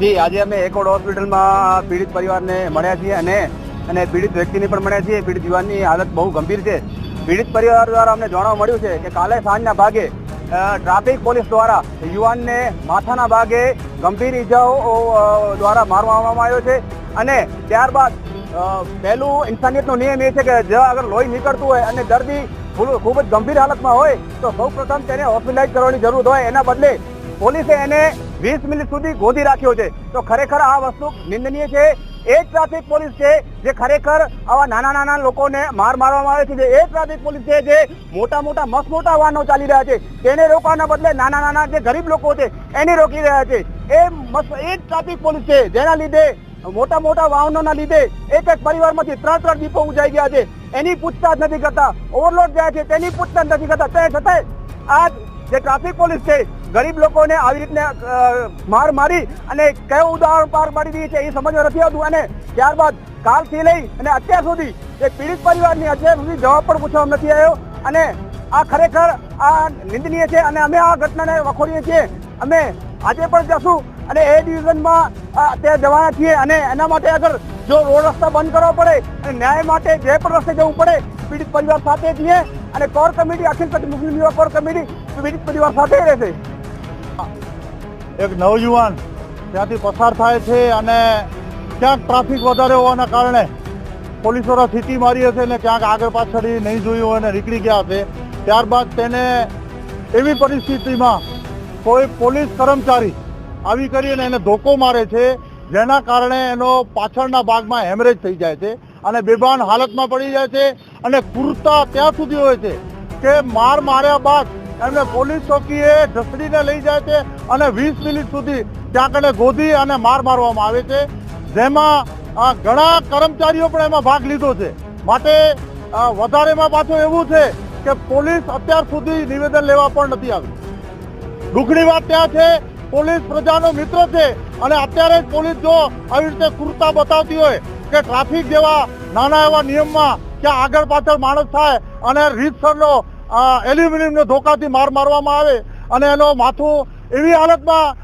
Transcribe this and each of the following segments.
જી, આજે અમે એકોડ હોસ્પિટલમાં પીડિત પરિવારને મળ્યા છીએ અને અને પીડિત વ્યક્તિને પણ મળ્યા છીએ. પીડિત યુવાનની હાલત બહુ ગંભીર છે. પીડિત પરિવાર દ્વારા અમને જાણવા મળ્યું છે કે કાલે સાંજના ભાગે ટ્રાફિક પોલીસ દ્વારા યુવાનને માથાના ભાગે ગંભીર ઈજાઓ દ્વારા મારવામાં આવ્યો છે. અને ત્યારબાદ પહેલું ઇન્સાનિયતનો નિયમ એ છે કે જો અગર લોહી નીકળતું હોય અને દર્દી ખૂબ ખૂબ જ ગંભીર હાલતમાં હોય, તો સૌ પ્રથમ તેને હોસ્પિટલાઇઝ કરવાની જરૂર હોય. એના બદલે પોલીસે એને વીસ મિનિટ સુધી ગોધી રાખ્યો છે. તો ખરેખર આ વસ્તુ નિંદનીય છે. એ ટ્રાફિક પોલીસ છે, જે ખરેખર આવા નાના નાના લોકોને માર મારવામાં આવે છે. જે એ ટ્રાફિક પોલીસ છે, જે મોટા મોટા, મસ્ત મોટા વાહનો ચાલી રહ્યા છે. તેને રોકવાના બદલે નાના નાના જે ગરીબ લોકો છે, એને રોકી રહ્યા છે. એ મસ્ત, એ ટ્રાફિક પોલીસ છે. જેના લીધે મોટા મોટા વાહનોના લીધે એક એક પરિવારમાંથી ત્રણ ત્રણ દીપો ઉજાઈ ગયા છે. એની પૂછતાછ નથી કરતા. ઓવરલોડ જાય છે, તેની પૂછતાછ નથી કરતા. તે છતાંય આ જે ટ્રાફિક પોલીસ છે, ગરીબ લોકોને આવી રીતને માર મારી અને કયો ઉદાહરણ પાર પાડી દીધી છે એ સમજવા નથી આવતું. અને ત્યારબાદ કાલથી લઈ અને અત્યાર સુધી એ પીડિત પરિવારની અત્યાર સુધી જવાબ પણ પૂછવામાં નથી આવ્યો. અને આ ખરેખર આ નિંદનીય છે અને અમે આ ઘટનાને વખોડીએ છીએ. અમે આજે પણ જશું અને એ ડિવિઝનમાં અત્યારે ત્યાં જવાના છીએ અને એના માટે આગળ જો રોડ રસ્તા બંધ કરવા પડે અને ન્યાય માટે જે પણ રસ્તે જવું પડે, પીડિત પરિવાર સાથે છીએ અને core committee, Akhil Kutch Muslim Yuva core committee પીડિત પરિવાર સાથે રહેશે. એક નવયુવાન ત્યાંથી પસાર થાય છે અને ક્યાંક ટ્રાફિક વધારે હોવાના કારણે પોલીસોરા સીટી મારી હશે ને ક્યાંક આગળ પાછળ નહીં જોયું અને નીકળી ગયા હશે. ત્યારબાદ તેને એવી પરિસ્થિતિમાં કોઈ પોલીસ કર્મચારી આવી કરીને એને ધોકો મારે છે, જેના કારણે એનો પાછળના ભાગમાં હેમરેજ થઈ જાય છે અને બેભાન હાલતમાં પડી જાય છે અને કુર્તા ત્યાં સુધી હોય છે કે માર માર્યા બાદ એમને પોલીસ ચોકીએ ઢસડીને લઈ જાય છે અને વીસ મિનિટ સુધી ત્યાં કને ગોધી અને માર મારવામાં આવે છે. જેમાં ઘણા કર્મચારીઓ પણ એમાં ભાગ લીધો છે. માટે વધારેમાં પાછું એવું છે કે પોલીસ અત્યાર સુધી નિવેદન લેવા પણ નથી આવી. દુઃખની વાત ત્યાં છે, પોલીસ પ્રજાનો મિત્ર છે અને અત્યારે જ પોલીસ જો આવી રીતે કૃતા બતાવતી હોય કે ટ્રાફિક જેવા નાના એવા નિયમમાં ક્યાં આગળ પાછળ માણસ થાય અને રીતસરનો એલ્યુમિનિયમનો ધોકાથી માર મારવામાં આવે અને એનો માથું એવી હાલતમાં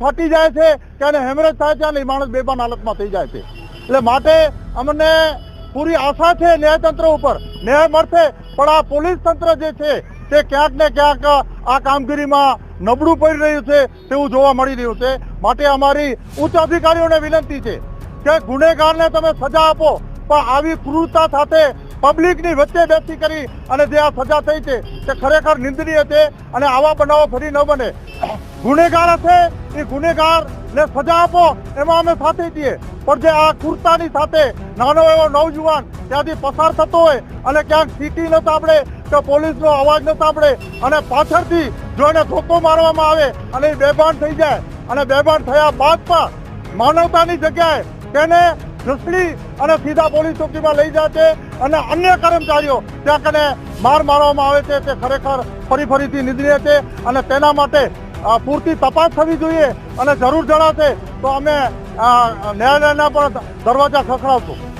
ફાટી જાય છે કે એને હેમરેજ થાય છે અને એ માણસ બેભાન હાલતમાં થઈ જાય છે. એટલે માટે અમને પૂરી આશા છે ન્યાયતંત્ર ઉપર. ન્યાય મળશે, પણ આ પોલીસ તંત્ર જે છે, તે ક્યાંક ને ક્યાંક આ કામગીરીમાં નબળું પડી રહ્યું છે તેવું જોવા મળી રહ્યું છે. માટે અમારી ઉચ્ચ અધિકારીઓને વિનંતી છે કે ગુનેગારને તમે સજા આપો, પણ આવી ક્રૂરતા સાથે પબ્લિકની વચ્ચે બેસી કરી અને જે આ સજા થઈ છે, તે ખરેખર નિંદનીય છે અને આવા બનાવો ફરી ન બને. ગુનેગાર હશે, એ ગુનેગારને સજા આપો, એમાં અમે સાથે છીએ. પણ જે આ કુર્તાની સાથે નાનો એવો નવજુવાન ત્યાંથી પસાર થતો હોય અને ક્યાંક સીટી ન સાંભળે, કે પોલીસનો અવાજ ન સાંભળે અને પાછળથી જો એને ધોકો મારવામાં આવે અને એ બેભાન થઈ જાય. અને બેભાન થયા બાદ પણ માનવતાની જગ્યાએ તેને ઘસડી અને સીધા પોલીસ ચોકીમાં લઈ જાય છે અને અન્ય કર્મચારીઓ ત્યાં કને માર મારવામાં આવે છે તે ખરેખર ફરી ફરીથી નિંદનીય છે અને તેના માટે પૂરતી તપાસ થવી જોઈએ અને જરૂર જણાશે તો અમે ન્યાયાલયના પણ દરવાજા ખખડાવશું.